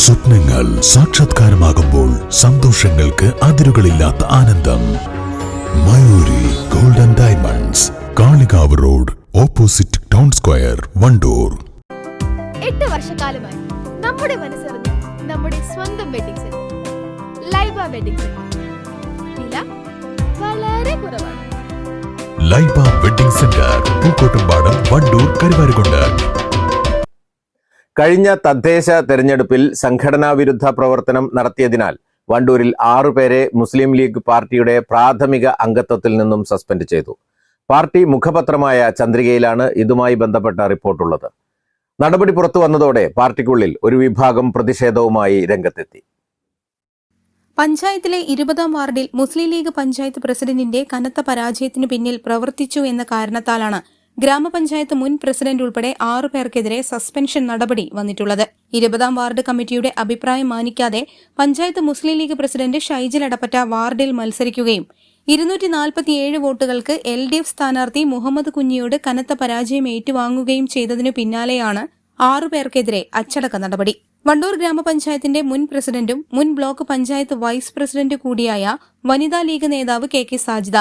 സ്വപ്നങ്ങൾ സാക്ഷാത്കാരമാകുമ്പോൾ സന്തോഷങ്ങൾക്ക് അതിരുകളില്ലാത്ത ആനന്ദം. Mayuri Golden Diamonds Kalikavu road opposite town square Wandoor. എട്ട് വർഷക്കാലമായി നമ്മുടെ മനസ്സറിഞ്ഞ് നമ്മുടെ സ്വന്തം wedding centre Laiba wedding centre വില വളരെ കുറവാണ്. Laiba wedding centre Pookkottumpadam Wandoor Karuvarakundu. കഴിഞ്ഞ തദ്ദേശ തെരഞ്ഞെടുപ്പിൽ സംഘടനാ വിരുദ്ധ പ്രവർത്തനം നടത്തിയതിനാൽ വണ്ടൂരിൽ ആറുപേരെ മുസ്ലിം ലീഗ് പാർട്ടിയുടെ പ്രാഥമിക അംഗത്വത്തിൽ നിന്നും സസ്പെൻഡ് ചെയ്തു. പാർട്ടി മുഖപത്രമായ ചന്ദ്രികയിലാണ് ഇതുമായി ബന്ധപ്പെട്ട റിപ്പോർട്ടുള്ളത്. നടപടി പുറത്തു വന്നതോടെ പാർട്ടിക്കുള്ളിൽ ഒരു വിഭാഗം പ്രതിഷേധവുമായി രംഗത്തെത്തി. പഞ്ചായത്തിലെ ഇരുപതാം വാർഡിൽ മുസ്ലിം ലീഗ് പഞ്ചായത്ത് പ്രസിഡന്റിന്റെ കനത്ത പരാജയത്തിന് പിന്നിൽ പ്രവർത്തിച്ചു എന്ന കാരണത്താലാണ് ഗ്രാമപഞ്ചായത്ത് മുൻ പ്രസിഡന്റ് ഉൾപ്പെടെ ആറു പേർക്കെതിരെ സസ്പെൻഷൻ നടപടി വന്നിട്ടുള്ളത്. ഇരുപതാം വാർഡ് കമ്മിറ്റിയുടെ അഭിപ്രായം മാനിക്കാതെ പഞ്ചായത്ത് മുസ്ലിം ലീഗ് പ്രസിഡന്റ് ഷൈജിൽ അടപ്പറ്റ വാർഡിൽ മത്സരിക്കുകയും ഇരുന്നൂറ്റി നാൽപ്പത്തിയേഴ് വോട്ടുകൾക്ക് എൽ ഡി എഫ് സ്ഥാനാർത്ഥി മുഹമ്മദ് കുഞ്ഞിയോട് കനത്ത പരാജയം ഏറ്റുവാങ്ങുകയും ചെയ്തതിനു പിന്നാലെയാണ് ആറുപേർക്കെതിരെ അച്ചടക്ക നടപടി. വണ്ടൂർ ഗ്രാമപഞ്ചായത്തിന്റെ മുൻ പ്രസിഡന്റും മുൻ ബ്ലോക്ക് പഞ്ചായത്ത് വൈസ് പ്രസിഡന്റ് കൂടിയായ വനിതാ ലീഗ് നേതാവ് കെ കെ സാജിദ.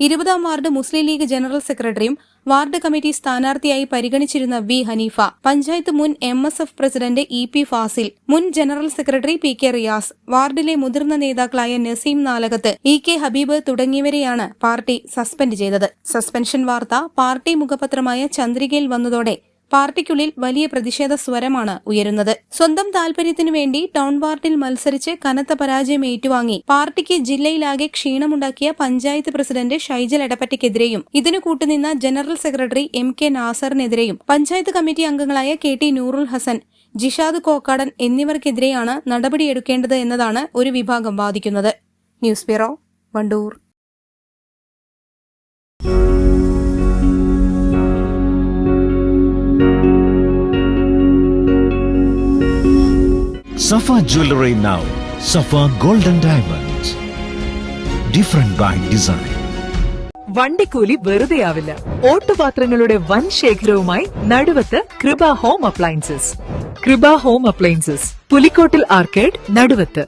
ഇരുപതാം വാർഡ് മുസ്ലിം ലീഗ് ജനറൽ സെക്രട്ടറിയും വാർഡ് കമ്മിറ്റി സ്ഥാനാർത്ഥിയായി പരിഗണിച്ചിരുന്ന വി ഹനീഫ. പഞ്ചായത്ത് മുൻ M S F president E P Fasil. മുൻ general secretary P K Riyas. വാർഡിലെ മുതിർന്ന നേതാക്കളായ നസീം നാലകത്ത് ഇ കെ ഹബീബ് തുടങ്ങിയവരെയാണ് പാർട്ടി സസ്പെൻഡ് ചെയ്തത്. സസ്പെൻഷൻ വാർത്ത പാർട്ടി മുഖപത്രമായ ചന്ദ്രികയിൽ വന്നതോടെ പാർട്ടിക്കുള്ളിൽ വലിയ പ്രതിഷേധ സ്വരമാണ് ഉയരുന്നത്. സ്വന്തം താൽപര്യത്തിനു വേണ്ടി ടൗൺ വാർഡിൽ മത്സരിച്ച് കനത്ത പരാജയം ഏറ്റുവാങ്ങി. പാർട്ടിക്ക് ജില്ലയിലാകെ ക്ഷീണമുണ്ടാക്കിയ പഞ്ചായത്ത് പ്രസിഡന്റ് ഷൈജൽ എടപ്പറ്റയ്ക്കെതിരെയും ഇതിനു കൂട്ടുനിന്ന ജനറൽ സെക്രട്ടറി എം കെ നാസറിനെതിരെയും പഞ്ചായത്ത് കമ്മിറ്റി അംഗങ്ങളായ കെ ടി നൂറുൽ ഹസൻ ജിഷാദ് കോക്കാടൻ എന്നിവർക്കെതിരെയാണ് നടപടിയെടുക്കേണ്ടത് എന്നതാണ് ഒരു വിഭാഗം വാദിക്കുന്നത്. News bureau Wandoor. Safa jewellery now Safa golden Diamonds. Different by design വണ്ടിക്കൂലി വെറുതെ ആവില്ല ഓട്ടുപാത്രങ്ങളുടെ വൻ ശേഖരവുമായി Naduvath Krupa home appliances Krupa home appliances Pulikkottil arcade Naduvath.